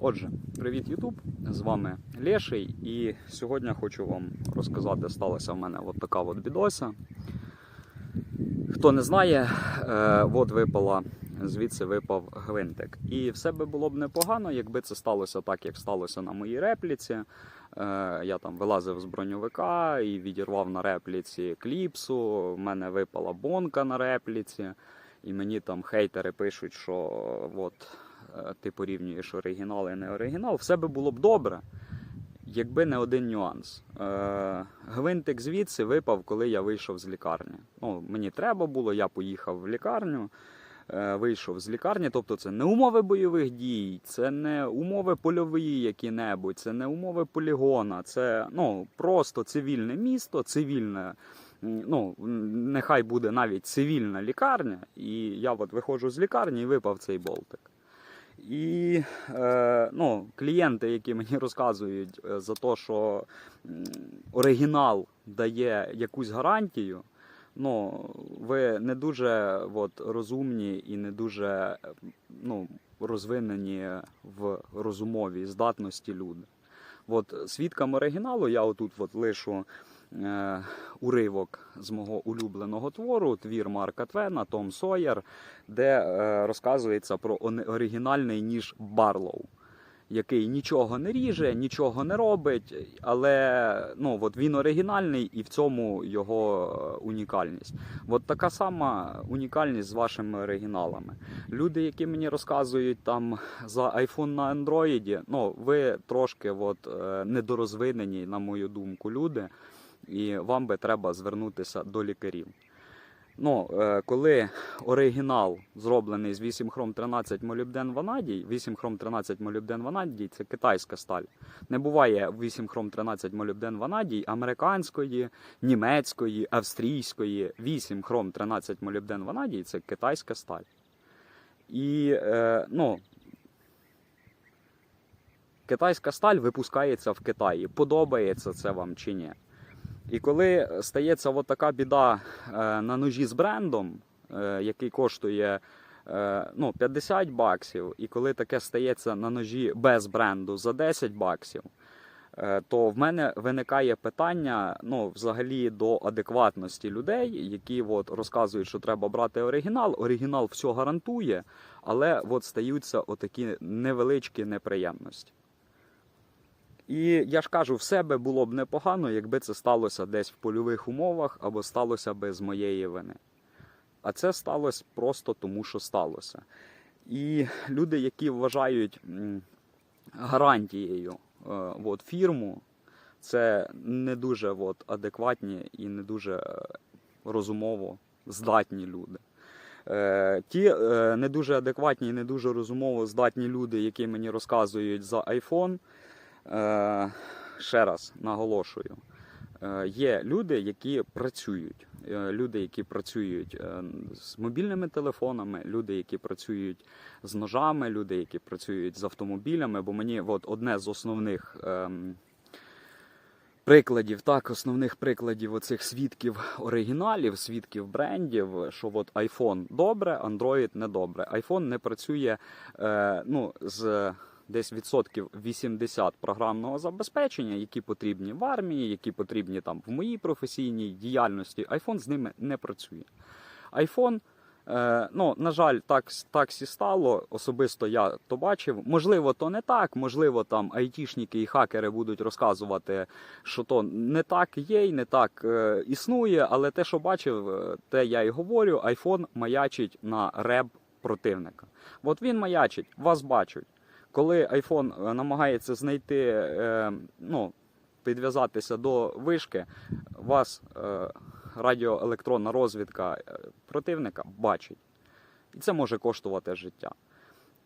Отже, привіт, Ютуб! З вами Леший, і сьогодні хочу вам розказати, сталася в мене от така от бідося. Хто не знає, е, от випала, звідси випав гвинтик. І все би було б непогано, якби це сталося так, як сталося на моїй репліці. Е, Я там вилазив з броньовика і відірвав на репліці кліпсу. В мене випала бонка на репліці, і мені там хейтери пишуть, що от ти порівнюєш оригінал і не оригінал. Все би було б добре, якби не один нюанс. Е, Гвинтик звідси випав, коли я вийшов з лікарні. Ну, мені треба було, я поїхав в лікарню. е, Вийшов з лікарні, тобто це не умови бойових дій, це не умови польові які-небудь, це не умови полігона, це ну, просто цивільне місто, цивільне, ну, нехай буде навіть цивільна лікарня, і я от виходжу з лікарні і випав цей болтик. І е, ну, клієнти, які мені розказують е, за те, що оригінал дає якусь гарантію, ну, ви не дуже от, розумні і не дуже ну, розвинені в розумовій здатності люди. От свідкам оригіналу я отут от лишу уривок з мого улюбленого твору, твір Марка Твена, Том Сойер, де е, розказується про оригінальний ніж Барлоу, який нічого не ріже, нічого не робить, але ну, от він оригінальний і в цьому його е, унікальність. От така сама унікальність з вашими оригіналами. Люди, які мені розказують там за iPhone на Android, ну ви трошки от, е, недорозвинені, на мою думку, люди, і вам би треба звернутися до лікарів. Ну, е, коли оригінал зроблений з 8 хром 13 молібден ванадій, 8 хром 13 молібден ванадій це китайська сталь. Не буває 8 хром 13 молібден ванадій американської, німецької, австрійської. 8 хром 13 молібден ванадій це китайська сталь. І е, ну, китайська сталь випускається в Китаї. Подобається це вам чи ні? І коли стається от така біда е, на ножі з брендом, е, який коштує е, ну, 50 баксів, і коли таке стається на ножі без бренду за 10 баксів, то в мене виникає питання ну, взагалі до адекватності людей, які от розказують, що треба брати оригінал. Оригінал все гарантує, але от стаються отакі невеличкі неприємності. І я ж кажу, в себе було б непогано, якби це сталося десь в польових умовах або сталося без моєї вини. А це сталося просто тому, що сталося. І люди, які вважають гарантією е, от, фірму, це не дуже от, адекватні і не дуже е, розумово здатні люди. Е, Ті не дуже адекватні і не дуже розумово здатні люди, які мені розказують за iPhone, ще раз наголошую, е, є люди, які працюють. Е, Люди, які працюють е, з мобільними телефонами, люди, які працюють з ножами, люди, які працюють з автомобілями. Бо мені от одне з основних ем, прикладів, так, основних прикладів оцих свідків оригіналів, свідків брендів, що от iPhone добре, Android не добре. iPhone не працює е, ну, з десь відсотків 80 програмного забезпечення, які потрібні в армії, які потрібні там в моїй професійній діяльності. iPhone з ними не працює. iPhone, е, ну, на жаль, так, так сі стало. Особисто я то бачив. Можливо, то не так. Можливо, там айтішники і хакери будуть розказувати, що то не так є і не так е, існує. Але те, що бачив, е, те я і говорю. iPhone маячить на реб противника. От він маячить, вас бачать. Коли iPhone е, намагається знайти, е, ну, підв'язатися до вишки, вас е, радіоелектронна розвідка противника бачить. І це може коштувати життя.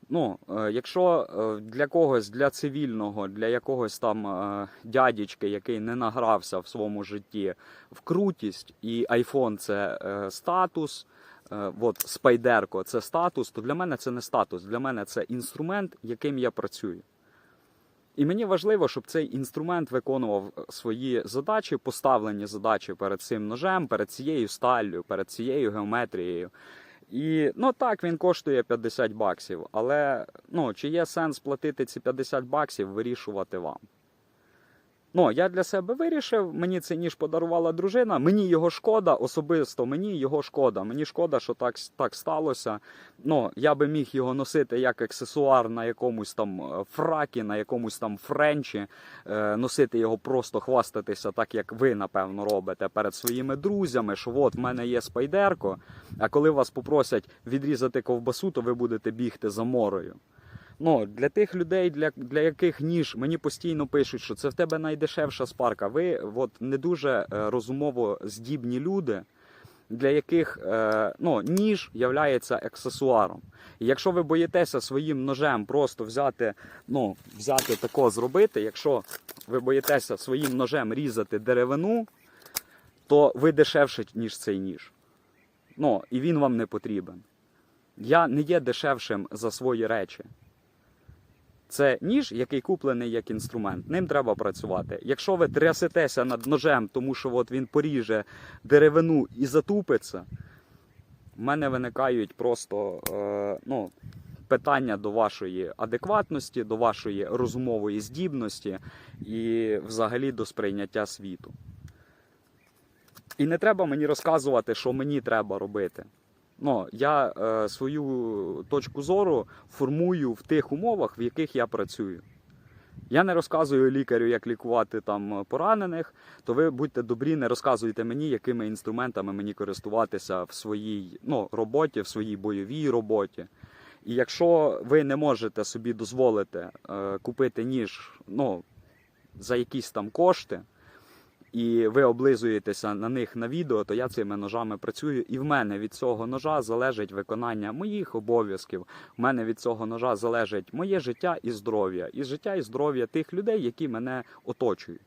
Ну, якщо для когось, для цивільного, для якогось там дядічки, який не награвся в своєму житті в крутість, і iPhone це статус, от спайдерко це статус, то для мене це не статус, для мене це інструмент, яким я працюю. І мені важливо, щоб цей інструмент виконував свої задачі, поставлені задачі перед цим ножем, перед цією сталлю, перед цією геометрією. І ну так, він коштує 50 баксів. Але ну, чи є сенс платити ці 50 баксів, вирішувати вам. Ну, я для себе вирішив, мені цей ніж подарувала дружина. Мені його шкода, особисто мені його шкода. Мені шкода, що так, так сталося. Ну, я би міг його носити як аксесуар на якомусь там е, фракі, на якомусь там френчі, е, носити його просто хвастатися, так як ви, напевно, робите перед своїми друзями, що от в мене є спайдерко. А коли вас попросять відрізати ковбасу, то ви будете бігти за морою. Ну, для тих людей, для, для яких ніж мені постійно пишуть, що це в тебе найдешевша спарка. Ви от, не дуже е, розумово здібні люди, для яких е, ну, ніж являється аксесуаром. І якщо ви боїтеся своїм ножем просто взяти, ну, взяти тако зробити, якщо ви боїтеся своїм ножем різати деревину, то ви дешевше, ніж цей ніж. Ну, і він вам не потрібен. Я не є дешевшим за свої речі. Це ніж, який куплений як інструмент. Ним треба працювати. Якщо ви трясетеся над ножем, тому що от він поріже деревину і затупиться, в мене виникають просто е, ну, питання до вашої адекватності, до вашої розумової здібності і взагалі до сприйняття світу. І не треба мені розказувати, що мені треба робити. Ну, я е, свою точку зору формую в тих умовах, в яких я працюю. Я не розказую лікарю, як лікувати там поранених, то ви будьте добрі, не розказуйте мені, якими інструментами мені користуватися в своїй ну, роботі, в своїй бойовій роботі. І якщо ви не можете собі дозволити е, купити ніж ну, за якісь там кошти, і ви облизуєтеся на них на відео, то я цими ножами працюю. І в мене від цього ножа залежить виконання моїх обов'язків. В мене від цього ножа залежить моє життя і здоров'я, і життя і здоров'я тих людей, які мене оточують.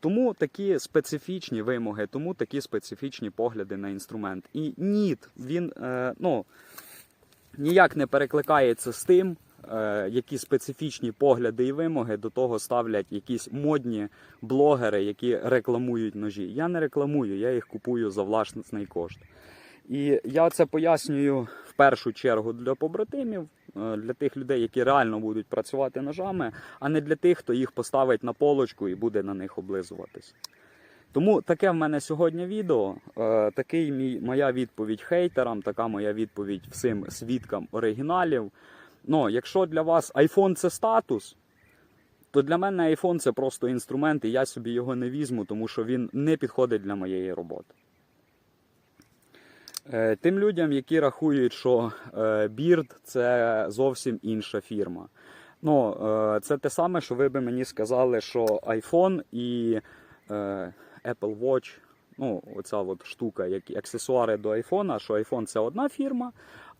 Тому такі специфічні вимоги, тому такі специфічні погляди на інструмент. І ніт, він е, ну, ніяк не перекликається з тим, які специфічні погляди і вимоги до того ставлять якісь модні блогери, які рекламують ножі. Я не рекламую, я їх купую за власний кошт. І я це пояснюю в першу чергу для побратимів, е, для тих людей, які реально будуть працювати ножами, а не для тих, хто їх поставить на полочку і буде на них облизуватись. Тому таке в мене сьогодні відео. Е, такий мій, моя відповідь хейтерам, така моя відповідь всім свідкам оригіналів. Ну, якщо для вас iPhone це статус, то для мене iPhone це просто інструмент, і я собі його не візьму, тому що він не підходить для моєї роботи. Е, Тим людям, які рахують, що е, Beard це зовсім інша фірма. Ну, е, це те саме, що ви би мені сказали, що iPhone і Apple Watch, ну, оця от штука, які аксесуари до iPhone, що iPhone це одна фірма,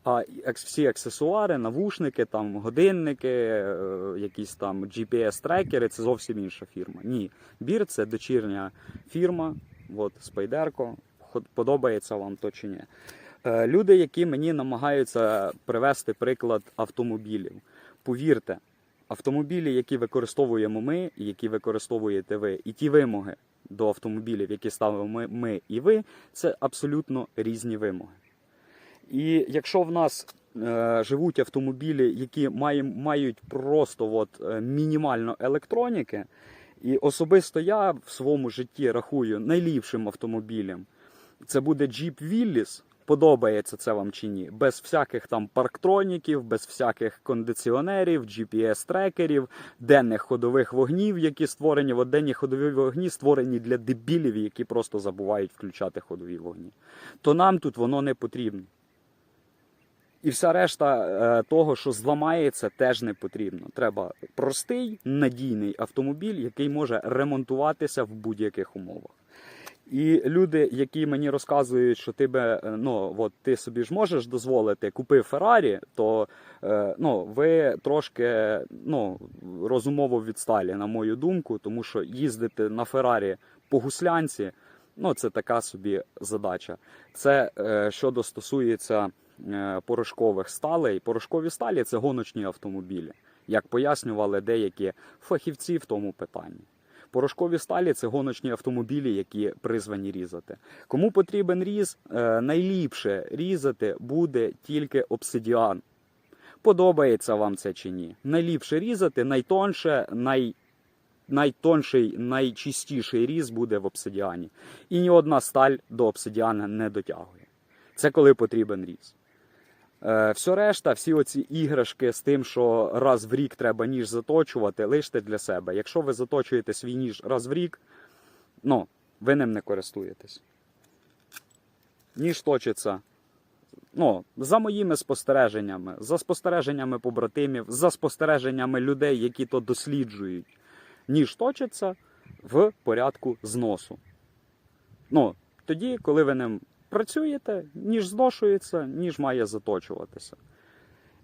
а всі аксесуари, навушники, там, годинники, е, якісь там GPS-трекери це зовсім інша фірма. Ні, Beard це дочірня фірма, от Спайдерко. Подобається вам то чи ні. Е, Люди, які мені намагаються привести приклад автомобілів. Повірте, автомобілі, які використовуємо ми, які використовуєте ви, і ті вимоги до автомобілів, які ставимо ми і ви, це абсолютно різні вимоги. І якщо в нас е, живуть автомобілі, які мають просто от, е, мінімально електроніки, і особисто я в своєму житті рахую найліпшим автомобілем, це буде Jeep Willys, подобається це вам чи ні, без всяких там парктроніків, без всяких кондиціонерів, GPS-трекерів, денних ходових вогнів, які створені. От денні ходові вогні створені для дебілів, які просто забувають включати ходові вогні. То нам тут воно не потрібно. І вся решта е, того, що зламається, теж не потрібно. Треба простий, надійний автомобіль, який може ремонтуватися в будь-яких умовах. І люди, які мені розказують, що тебе, е, ну от ти собі ж можеш дозволити купи Феррарі, то е, ну, ви трошки ну, розумово відсталі, на мою думку, тому що їздити на Феррарі по гуслянці, ну це така собі задача. Це е, щодо стосується порошкових сталей. Порошкові сталі це гоночні автомобілі, як пояснювали деякі фахівці в тому питанні. Порошкові сталі це гоночні автомобілі, які призвані різати. Кому потрібен різ, е, найліпше різати буде тільки обсидіан. Подобається вам це чи ні? Найліпше різати, найтонше, най... найтонший, найчистіший різ буде в обсидіані. І ні одна сталь до обсидіана не дотягує. Це коли потрібен різ. Е, все решта, всі оці іграшки з тим, що раз в рік треба ніж заточувати, лиште для себе. Якщо ви заточуєте свій ніж раз в рік, ну, ви ним не користуєтесь. Ніж точиться. Ну, за моїми спостереженнями, за спостереженнями побратимів, за спостереженнями людей, які то досліджують, ніж точиться в порядку зносу. Ну, тоді, коли ви ним працюєте, ніж зношується, ніж має заточуватися.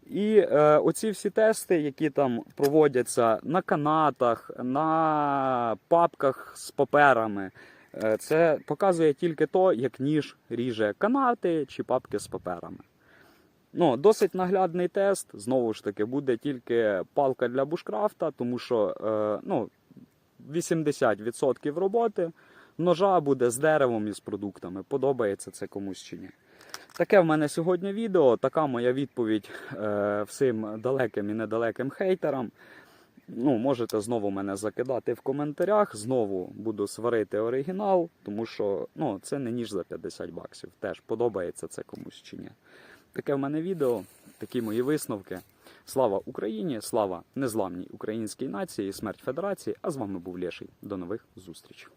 І е, оці всі тести, які там проводяться на канатах, на папках з паперами, е, це показує тільки то, як ніж ріже канати чи папки з паперами. Ну, досить наглядний тест. Знову ж таки, буде тільки палка для бушкрафта, тому що е, ну, 80% роботи ножа буде з деревом і з продуктами. Подобається це комусь чи ні. Таке в мене сьогодні відео. Така моя відповідь е, всім далеким і недалеким хейтерам. Ну, можете знову мене закидати в коментарях. Знову буду сварити оригінал, тому що ну, це не ніж за 50 баксів. Теж подобається це комусь чи ні. Таке в мене відео, такі мої висновки. Слава Україні, слава незламній українській нації, смерть Федерації. А з вами був Леший. До нових зустрічей.